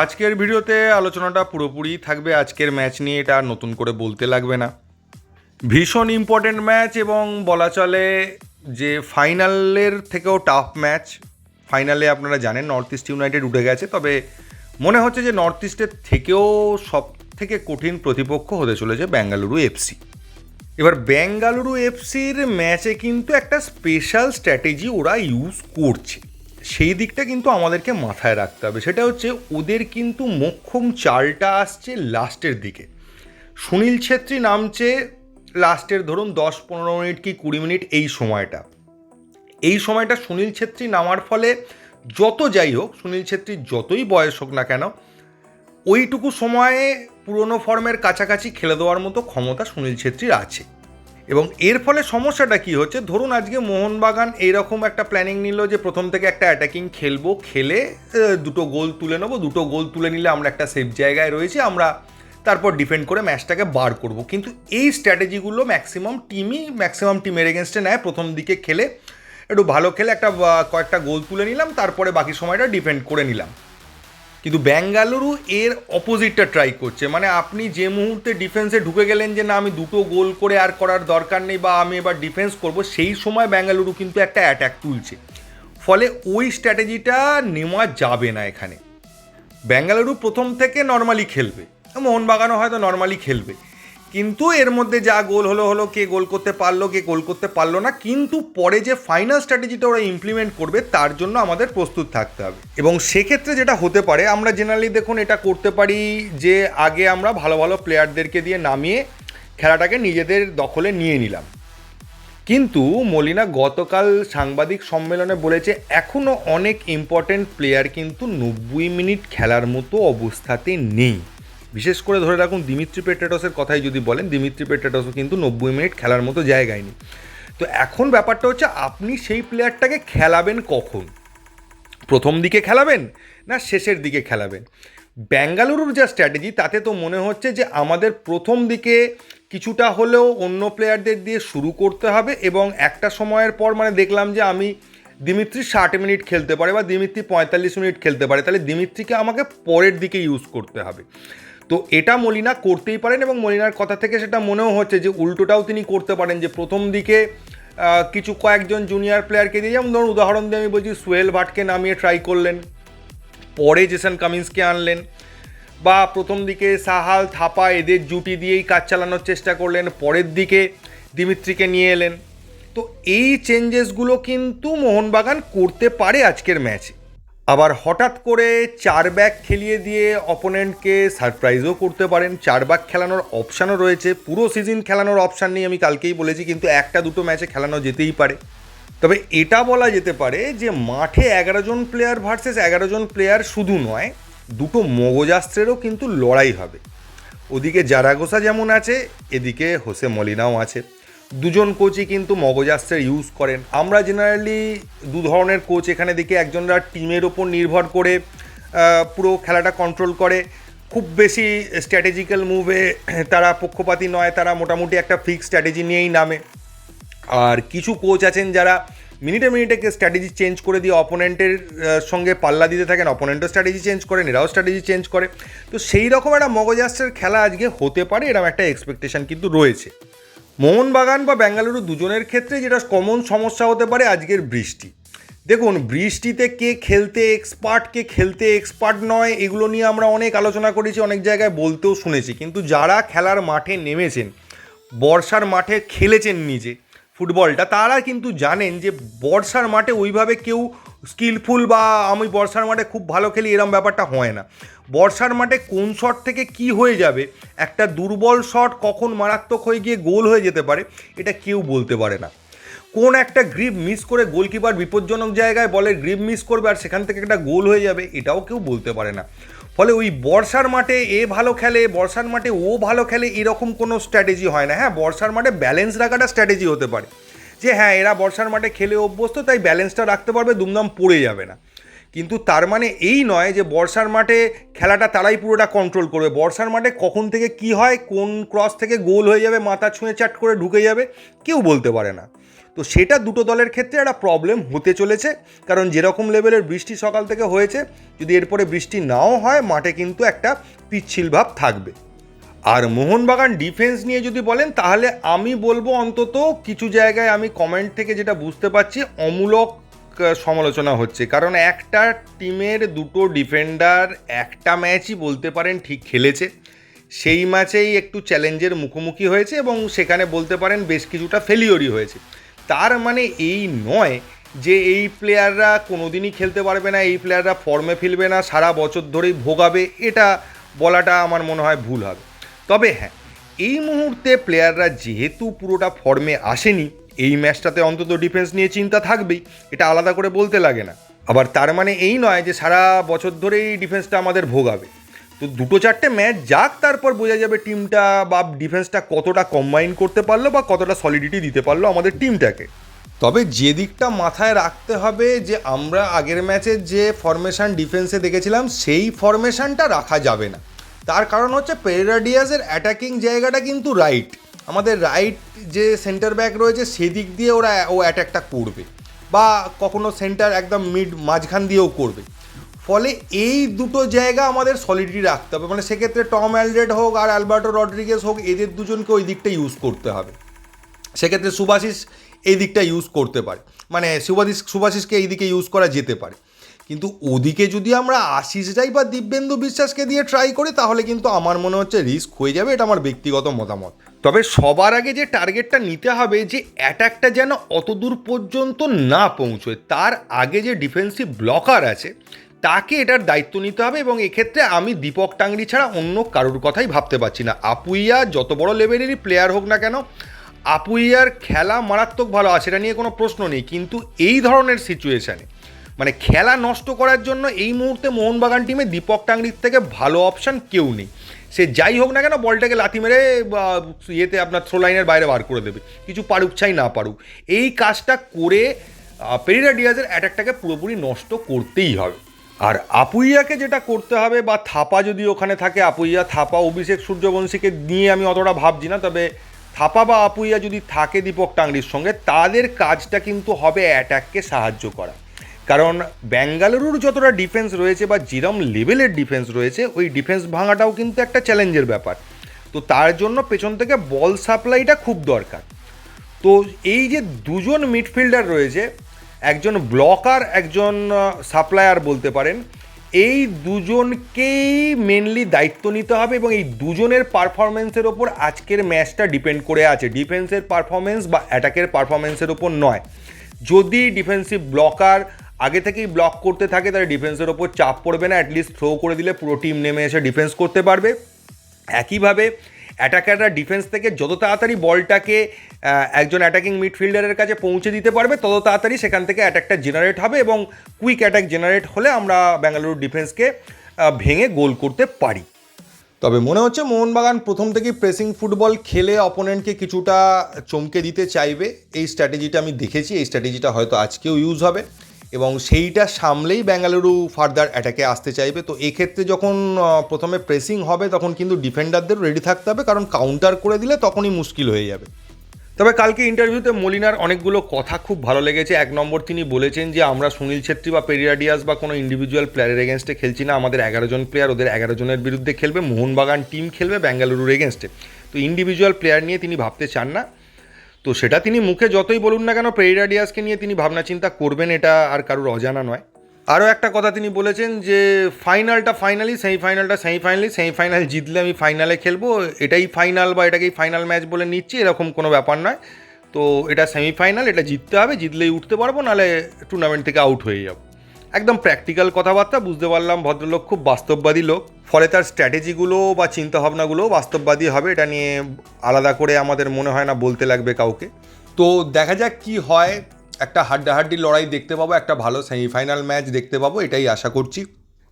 আজকের ভিডিওতে আলোচনাটা পুরোপুরি থাকবে আজকের ম্যাচ নিয়ে, এটা আর নতুন করে বলতে লাগবে না। ভীষণ ইম্পর্টেন্ট ম্যাচ এবং বলা চলে যে ফাইনালের থেকেও টাফ ম্যাচ। ফাইনালে আপনারা জানেন নর্থ ইস্ট ইউনাইটেড উঠে গেছে, তবে মনে হচ্ছে যে নর্থ ইস্টের থেকেও সব থেকে কঠিন প্রতিপক্ষ হতে চলেছে বেঙ্গালুরু এফসি এবার বেঙ্গালুরু এফসির ম্যাচে কিন্তু একটা স্পেশাল স্ট্র্যাটেজি ওরা ইউজ করছে। সেই দিকটা কিন্তু আমাদেরকে মাথায় রাখতে হবে। সেটা হচ্ছে ওদের কিন্তু মোক্ষম চালটা আসছে লাস্টের দিকে। সুনীল ছেত্রী নামছে লাস্টের, ধরুন দশ পনেরো মিনিট কি কুড়ি মিনিট এই সময়টা। এই সময়টা সুনীল ছেত্রী নামার ফলে যত যাই হোক, সুনীল ছেত্রীর যতই বয়স হোক না কেন, ওইটুকু সময়ে পুরনো ফর্মের কাছাকাছি খেলে দেওয়ার মতো ক্ষমতা সুনীল ছেত্রীর আছে। এবং এর ফলে সমস্যাটা কি হচ্ছে? ধরুন আজকে মোহনবাগান এইরকম একটা প্ল্যানিং নিল যে প্রথম থেকে একটা অ্যাটাকিং খেলব, খেলে দুটো গোল তুলে নেব, দুটো গোল তুলে নিলে আমরা একটা সেফ জায়গায় রয়েছি, আমরা তারপর ডিফেন্ড করে ম্যাচটাকে বার করব। কিন্তু এই স্ট্র্যাটেজিগুলো ম্যাক্সিমাম টিমই ম্যাক্সিমাম টিমের এগেনস্টে নেয়। প্রথম দিকে খেলে, একটু ভালো খেলে একটা কয়েকটা গোল তুলে নিলাম, তারপরে বাকি সময়টা ডিফেন্ড করে নিলাম। কিন্তু ব্যাঙ্গালুরু এর অপোজিটটা ট্রাই করছে। মানে আপনি যে মুহূর্তে ডিফেন্সে ঢুকে গেলেন যে, না, আমি দুটো গোল করে আর করার দরকার নেই বা আমি এবার ডিফেন্স করব, সেই সময় ব্যাঙ্গালুরু কিন্তু একটা অ্যাট্যাক তুলছে। ফলে ওই স্ট্র্যাটেজিটা নেওয়া যাবে না এখানে। ব্যাঙ্গালুরু প্রথম থেকে নর্মালি খেলবে। মোহনবাগানও হয়তো নর্মালি খেলবে। কিন্তু এর মধ্যে যা গোল হলো হলো, কে গোল করতে পারল, কে গোল করতে পারল না, কিন্তু পরে যে ফাইনাল স্ট্র্যাটেজিটা ওরা ইমপ্লিমেন্ট করবে, তার জন্য আমাদের প্রস্তুত থাকতে হবে। এবং সেক্ষেত্রে যেটা হতে পারে, আমরা জেনারেলি দেখুন এটা করতে পারি যে আগে আমরা ভালো ভালো প্লেয়ারদেরকে দিয়ে নামিয়ে খেলাটাকে নিজেদের দখলে নিয়ে নিলাম। কিন্তু মলিনা গতকাল সাংবাদিক সম্মেলনে বলেছে এখনও অনেক ইম্পর্টেন্ট প্লেয়ার কিন্তু নব্বই মিনিট খেলার মতো অবস্থাতে নেই। বিশেষ করে ধরে রাখুন দিমিত্রি পেট্রাটসের কথাই যদি বলেন, দিমিত্রি পেট্রাটসও কিন্তু নব্বই মিনিট খেলার মতো জায়গায় নেই। তো এখন ব্যাপারটা হচ্ছে আপনি সেই প্লেয়ারটাকে খেলাবেন কখন? প্রথম দিকে খেলাবেন না শেষের দিকে খেলাবেন? ব্যাঙ্গালুরুর যা স্ট্র্যাটেজি, তাতে তো মনে হচ্ছে যে আমাদের প্রথম দিকে কিছুটা হলেও অন্য প্লেয়ারদের দিয়ে শুরু করতে হবে এবং একটা সময়ের পর মানে দেখলাম যে আমি দিমিত্রি ষাট মিনিট খেলতে পারে বা দিমিত্রি পঁয়তাল্লিশ মিনিট খেলতে পারে, তাহলে দিমিত্রিকে আমাকে পরের দিকে ইউজ করতে হবে। তো এটা মলিনা করতেই পারেন এবং মলিনার কথা থেকে সেটা মনেও হচ্ছে যে উল্টোটাও তিনি করতে পারেন যে প্রথম দিকে কিছু কয়েকজন জুনিয়র প্লেয়ারকে দিয়ে, যেমন ধরুন উদাহরণ দিয়ে আমি বলছি সোহেল ভাটকে নামিয়ে ট্রাই করলেন, পরে জেসন কামিন্সকে আনলেন, বা প্রথম দিকে সাহাল, থাপা এদের জুটি দিয়েই কাজ চালানোর চেষ্টা করলেন, পরের দিকে দিমিত্রিকে নিয়ে এলেন। তো এই চেঞ্জেসগুলো কিন্তু মোহনবাগান করতে পারে আজকের ম্যাচে আবার হঠাৎ করে চার ব্যাক খেলিয়ে দিয়ে অপোনেন্টকে সারপ্রাইজও করতে পারেন। চার ব্যাক খেলানোর অপশানও রয়েছে। পুরো সিজন খেলানোর অপশান নেই, আমি কালকেই বলেছি, কিন্তু একটা দুটো ম্যাচে খেলানো যেতেই পারে। তবে এটা বলা যেতে পারে যে, মাঠে এগারো জন প্লেয়ার ভার্সেস এগারো জন প্লেয়ার শুধু নয়, দুটো মগজাস্ত্রেরও কিন্তু লড়াই হবে। ওদিকে জারাগোসা যেমন আছে, এদিকে হোসে মলিনাও আছে। দুজন কোচই কিন্তু মগজাস্ত্রের ইউজ করেন। আমরা জেনারেলি দু ধরনের কোচ এখানে দেখি। একজনরা টিমের ওপর নির্ভর করে পুরো খেলাটা কন্ট্রোল করে। খুব বেশি স্ট্র্যাটেজিক্যাল মুভে তারা পক্ষপাতী নয়, তারা মোটামুটি একটা ফিক্স স্ট্র্যাটেজি নিয়েই নামে। আর কিছু কোচ আছেন যারা মিনিটে মিনিটে স্ট্র্যাটেজি চেঞ্জ করে দিয়ে অপোনেন্টের সঙ্গে পাল্লা দিতে থাকেন। অপোনেন্টও স্ট্র্যাটেজি চেঞ্জ করেন, এরাও স্ট্র্যাটেজি চেঞ্জ করে। তো সেই রকম একটা মগজাস্টের খেলা আজকে হতে পারে এরকম একটা এক্সপেকটেশন কিন্তু রয়েছে। মোহনবাগান বা বেঙ্গালুরু দুজনের ক্ষেত্রে যেটা কমন সমস্যা হতে পারে আজকের বৃষ্টি। দেখুন, বৃষ্টিতে কে খেলতে এক্সপার্ট কে খেলতে এক্সপার্ট নয়, এগুলো নিয়ে আমরা অনেক আলোচনা করেছি, অনেক জায়গায় বলতেও শুনেছি। কিন্তু যারা খেলার মাঠে নেমেছেন, বর্ষার মাঠে খেলেছেন নিজে ফুটবলটা, তারা কিন্তু জানেন যে বর্ষার মাঠে ওইভাবে কেউ স্কিলফুল বা আমি বর্ষার মাঠে খুব ভালো খেলি এরম ব্যাপারটা হয় না। বর্ষার মাঠে কোন শট থেকে কি হয়ে যাবে, একটা দুর্বল শট কখন মারাত্মক হয়ে গিয়ে গোল হয়ে যেতে পারে, এটা কেউ বলতে পারে না। কোন একটা গ্রিপ মিস করে গোলকিপার বিপজ্জনক জায়গায় বলে গ্রিপ মিস করবে আর সেখান থেকে একটা গোল হয়ে যাবে, এটাও কেউ বলতে পারে না। ফলে ওই বর্ষার মাঠে এ ভালো খেলে, বর্ষার মাঠে ও ভালো খেলে এরকম কোনো স্ট্র্যাটেজি হয় না। হ্যাঁ বর্ষার মাঠে ব্যালেন্স রাখাটা স্ট্র্যাটেজি হতে পারে। যে হ্যাঁ এরা বর্ষার মাঠে খেলে অভ্যস্ত, তাই ব্যালেন্সটা রাখতে পারবে, দুমদাম পড়ে যাবে না। কিন্তু তার মানে এই নয় যে বর্ষার মাঠে খেলাটা তারাই পুরোটা কন্ট্রোল করবে। বর্ষার মাঠে কখন থেকে কি হয়, কোন ক্রস থেকে গোল হয়ে যাবে, মাথা ছুঁয়ে চাট করে ঢুকে যাবে, কেউ বলতে পারে না। তো সেটা দুটো দলের ক্ষেত্রে একটা প্রবলেম হতে চলেছে। কারণ যেরকম লেভেলের বৃষ্টি সকাল থেকে হয়েছে, যদি এরপরে বৃষ্টি নাও হয়, মাঠে কিন্তু একটা পিচ্ছিল ভাব থাকবে। আর মোহনবাগান ডিফেন্স নিয়ে যদি বলেন, তাহলে আমি বলব অন্তত কিছু জায়গায় আমি কমেন্ট থেকে যেটা বুঝতে পারছি, অমূলক সমালোচনা হচ্ছে। কারণ একটা টিমের দুটো ডিফেন্ডার একটা ম্যাচই বলতে পারেন ঠিক খেলেছে। সেই ম্যাচেই একটু চ্যালেঞ্জের মুখোমুখি হয়েছে এবং সেখানে বলতে পারেন বেশ কিছুটা ফেলিওরই হয়েছে। তার মানে এই নয় যে এই প্লেয়াররা কোনোদিনই খেলতে পারবে না, এই প্লেয়াররা ফর্মে ফেলবে না, সারা বছর ধরেই ভোগাবে, এটা বলাটা আমার মনে হয় ভুল হবে। তবে হ্যাঁ এই মুহূর্তে প্লেয়াররা যেহেতু পুরোটা ফর্মে আসেনি, এই ম্যাচটাতে অন্তত ডিফেন্স নিয়ে চিন্তা থাকবেই, এটা আলাদা করে বলতে লাগে না। আবার তার মানে এই নয় যে সারা বছর ধরেই ডিফেন্সটা আমাদের ভোগাবে। তো দুটো চারটে ম্যাচ যাক, তারপর বোঝা যাবে টিমটা বা ডিফেন্সটা কতটা কম্বাইন করতে পারল বা কতটা সলিডিটি দিতে পারল আমাদের টিমটাকে তবে যে দিকটা মাথায় রাখতে হবে যে আমরা আগের ম্যাচের যে ফরমেশন ডিফেন্সে দেখেছিলাম, সেই ফরমেশনটা রাখা যাবে না। তার কারণ হচ্ছে পেরেরা ডিয়াজের অ্যাটাকিং জায়গাটা কিন্তু রাইট আমাদের রাইট যে সেন্টার ব্যাক রয়েছে, সেদিক দিয়ে ওরা ও অ্যাটাকটা করবে। বা কখনো সেন্টার একদম মিড মাঝখান দিয়েও করবে। ফলে এই দুটো জায়গা আমাদের সলিডিটি রাখতে হবে। মানে সেক্ষেত্রে টম অ্যালড্রেড হোক আর অ্যালবার্টো রড্রিগেস হোক, এদের দুজনকে ওই দিকটা ইউজ করতে হবে। সেক্ষেত্রে সুভাষিস এই দিকটা ইউজ করতে পারে। মানে সুভাষিস, সুভাষিসকে এই দিকে ইউজ করা যেতে পারে। কিন্তু ওদিকে যদি আমরা আশিস রাই বা দিব্যেন্দু বিশ্বাসকে দিয়ে ট্রাই করি, তাহলে কিন্তু আমার মনে হচ্ছে রিস্ক হয়ে যাবে, এটা আমার ব্যক্তিগত মতামত। তবে সবার আগে যে টার্গেটটা নিতে হবে, যে অ্যাটাকটা যেন অত দূর পর্যন্ত না পৌঁছয়, তার আগে যে ডিফেন্সিভ ব্লকার আছে তাকে এটার দায়িত্ব নিতে হবে এবং এক্ষেত্রে আমি দীপক টাংরি ছাড়া অন্য কারোর কথাই ভাবতে পারছি না। আপুইয়া যত বড় লেভেলেরই প্লেয়ার হোক না কেন, আপুইয়ার খেলা মারাত্মক ভালো। আছে এটা নিয়ে কোনো প্রশ্ন নেই। কিন্তু এই ধরনের সিচুয়েশানে মানে খেলা নষ্ট করার জন্য এই মুহূর্তে মোহনবাগান টিমে দীপক টাংরির থেকে ভালো অপশান কেউ নেই। সে যাই হোক না কেন, বলটাকে লাথি মেরে ইয়েতে আপনার থ্রো লাইনের বাইরে বার করে দেবে। কিছু পারুক চাই না পারুক। এই কাজটা করে পেরিরা ডিয়াজের অ্যাটাকটাকে পুরোপুরি নষ্ট করতেই হবে। আর আপুইয়াকে যেটা করতে হবে বা থাপা যদি ওখানে থাকে, আপুইয়া, থাপা, অভিষেক সূর্যবংশীকে নিয়ে আমি অতটা ভাবছি না, তবে থাপা বা আপুইয়া যদি থাকে দীপক টাংরির সঙ্গে, তাদের কাজটা কিন্তু হবে অ্যাটাককে সাহায্য করা। কারণ ব্যাঙ্গালুরুর যতটা ডিফেন্স রয়েছে বা যেরম লেভেলের ডিফেন্স রয়েছে, ওই ডিফেন্স ভাঙাটাও কিন্তু একটা চ্যালেঞ্জের ব্যাপার। তো তার জন্য পেছন থেকে বল সাপ্লাইটা খুব দরকার। তো এই যে দুজন মিডফিল্ডার রয়েছে একজন ব্লকার, একজন সাপ্লায়ার বলতে পারেন, এই দুজনকেই মেনলি দায়িত্ব নিতে হবে এবং এই দুজনের পারফরমেন্সের ওপর আজকের ম্যাচটা ডিপেন্ড করে আছে। ডিফেন্সের পারফরমেন্স বা অ্যাটাকের পারফরমেন্সের ওপর নয়। যদি ডিফেন্সিভ ব্লকার আগে থেকেই ব্লক করতে থাকে, তাহলে ডিফেন্সের ওপর চাপ পড়বে না অ্যাটলিস্ট থ্রো করে দিলে পুরো টিম নেমে এসে ডিফেন্স করতে পারবে। একইভাবে অ্যাটাকাররা ডিফেন্স থেকে যত তাড়াতাড়ি বলটাকে একজন অ্যাটাকিং মিডফিল্ডারের কাছে পৌঁছে দিতে পারবে, তত তাড়াতাড়ি সেখান থেকে অ্যাটাকটা জেনারেট হবে এবং কুইক অ্যাটাক জেনারেট হলে আমরা বেঙ্গালুরু ডিফেন্সকে ভেঙে গোল করতে পারি। তবে মনে হচ্ছে মোহনবাগান প্রথম থেকেই প্রেসিং ফুটবল খেলে অপোনেন্টকে কিছুটা চমকে দিতে চাইবে। এই স্ট্র্যাটেজিটা আমি দেখেছি, এই স্ট্র্যাটেজিটা হয়তো আজকেও ইউজ হবে। এবং সেইটা সামলেই বেঙ্গালুরু ফার্দার অ্যাটাকে আসতে চাইবে। তো এক্ষেত্রে যখন প্রথমে প্রেসিং হবে, তখন কিন্তু ডিফেন্ডারদের রেডি থাকতে হবে, কারণ কাউন্টার করে দিলে তখনই মুশকিল হয়ে যাবে। তবে কালকে ইন্টারভিউতে মলিনার অনেকগুলো কথা খুব ভালো লেগেছে। এক নম্বর তিনি বলেছেন যে, আমরা সুনীল ছেত্রী বা পেরিয়াডিয়াস বা কোনো ইন্ডিভিজুয়াল প্লেয়ারের এগেনস্টে খেলছি না। আমাদের এগারো জন প্লেয়ার ওদের এগারো জনের বিরুদ্ধে খেলবে। মোহনবাগান টিম খেলবে বেঙ্গালুরুর এগেনস্টে তো ইন্ডিভিজুয়াল প্লেয়ার নিয়ে তিনি ভাবতে চান না। তো সেটা তিনি মুখে যতই বলুন না কেন পেরিয়াডিয়াসকে নিয়ে তিনি ভাবনা চিন্তা করবেন এটা আর কারোর অজানা নয়। আরও একটা কথা তিনি বলেছেন যে, ফাইনালটা ফাইনালি সেমিফাইনালটা সেমিফাইনালি সেমিফাইনাল জিতলে আমি ফাইনালে খেলব, এটাই ফাইনাল বা এটাকেই ফাইনাল ম্যাচ বলে নিচ্ছি, এরকম কোনো ব্যাপার নয়। তো এটা সেমিফাইনাল, এটা জিততে হবে, জিতলেই উঠতে পারব নাহলে টুর্নামেন্ট থেকে আউট হয়ে যাব। একদম প্র্যাকটিক্যাল কথাবার্তা, বুঝতে পারলাম ভদ্রলোক খুব বাস্তববাদী লোক। ফলে তার স্ট্র্যাটেজিগুলো বা চিন্তাভাবনাগুলো বাস্তববাদী হবে, এটা নিয়ে আলাদা করে আমাদের মনে হয় না বলতে লাগবে কাউকে। তো দেখা যাক কি হয়। একটা হাড্ডাহাড্ডি লড়াই দেখতে পাবো, একটা ভালো সেমিফাইনাল ম্যাচ দেখতে পাবো, এটাই আশা করছি।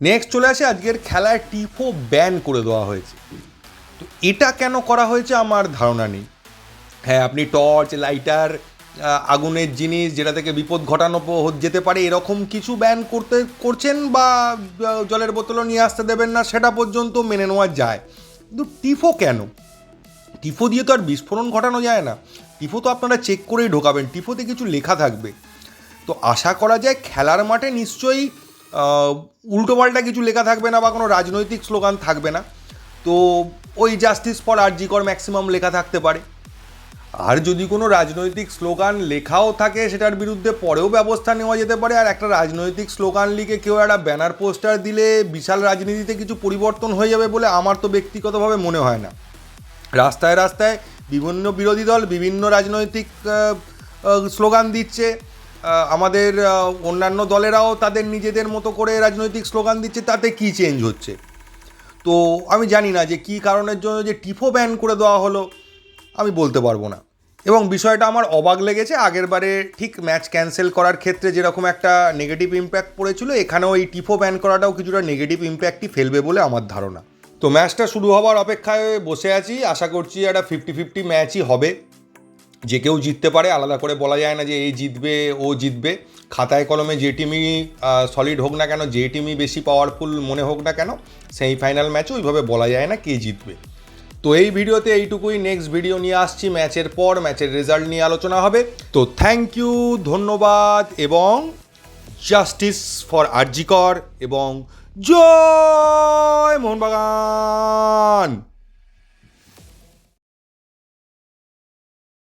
নেক্সট চলে আসে, আজকের খেলায় টিফো ব্যান করে দেওয়া হয়েছে। তো এটা কেন করা হয়েছে আমার ধারণা নেই। হ্যাঁ আপনি টর্চ লাইটার আগুনের জিনিস যেটা থেকে বিপদ ঘটানো যেতে পারে, এরকম কিছু ব্যান করতে, করছেন বা জলের বোতলও নিয়ে আসতে দেবেন না, সেটা পর্যন্ত মেনে নেওয়া যায়। কিন্তু টিফো কেন? টিফো দিয়ে তো আর বিস্ফোরণ ঘটানো যায় না। টিফো তো আপনারা চেক করেই ঢোকাবেন, টিফোতে কিছু লেখা থাকবে। তো আশা করা যায় খেলার মাঠে নিশ্চয়ই উল্টোপাল্টা কিছু লেখা থাকবে না বা কোনো রাজনৈতিক স্লোগান থাকবে না। তো ওই জাস্টিস ফর আরজিকর ম্যাক্সিমাম লেখা থাকতে পারে। আর যদি কোনো রাজনৈতিক স্লোগান লেখাও থাকে, সেটার বিরুদ্ধে পরেও ব্যবস্থা নেওয়া যেতে পারে। আর একটা রাজনৈতিক স্লোগান লিখে কেউ একটা ব্যানার পোস্টার দিলে বিশাল রাজনীতিতে কিছু পরিবর্তন হয়ে যাবে বলে আমার তো ব্যক্তিগতভাবে মনে হয় না। রাস্তায় রাস্তায় বিভিন্ন বিরোধী দল বিভিন্ন রাজনৈতিক স্লোগান দিচ্ছে। আমাদের অন্যান্য দলেরাও তাদের নিজেদের মতো করে রাজনৈতিক স্লোগান দিচ্ছে। তাতে কী চেঞ্জ হচ্ছে? তো আমি জানি না যে কী কারণের জন্য যে টিফো ব্যান করে দেওয়া হলো। আমি বলতে পারব না। এবং বিষয়টা আমার অবাক লেগেছে, আগের বারে ঠিক ম্যাচ ক্যান্সেল করার ক্ষেত্রে যেরকম একটা নেগেটিভ ইম্প্যাক্ট পড়েছিল, এখানেও এই টিফো ব্যান করাটাও কিছুটা নেগেটিভ ইম্প্যাক্টই ফেলবে বলে আমার ধারণা। তো ম্যাচটা শুরু হওয়ার অপেক্ষায় বসে আছি, আশা করছি একটা ফিফটি ফিফটি ম্যাচই হবে। যে কেউ জিততে পারে, আলাদা করে বলা যায় না যে এই জিতবে, ও জিতবে। খাতায় কলমে যে টিমই সলিড হোক না কেন, যে টিমই বেশি পাওয়ারফুল মনে হোক না কেন সেমিফাইনাল ম্যাচও ওইভাবে বলা যায় না কে জিতবে। তো এই ভিডিওতে এইটুকুই। নেক্সট ভিডিও নিয়ে আসছি। ম্যাচের পর ম্যাচের রেজাল্ট নিয়ে আলোচনা হবে। তো থ্যাংক ইউ ধন্যবাদ এবং জাস্টিস ফর আরজিকর এবং জয় মোহনবাগান।